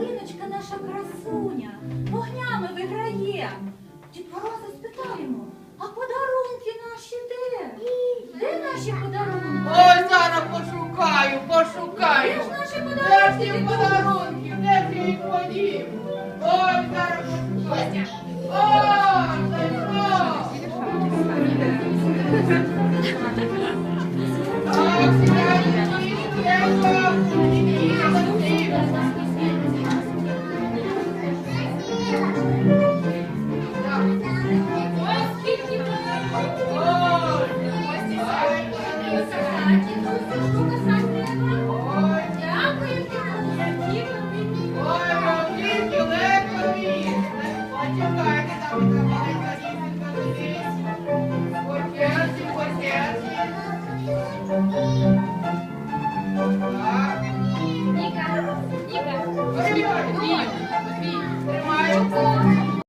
Галиночка наша красуня, вогнями виграє. Дід Мороза спитаємо, а подарунки наші де? Де наші подарунки? Ой, зараз пошукаю, пошукаю. Де ж наші Де ж ті подарунки? Де ж їх подів? Ой, зараз пошукаю. Ой, зайшло. Так, сідайте, сідайте.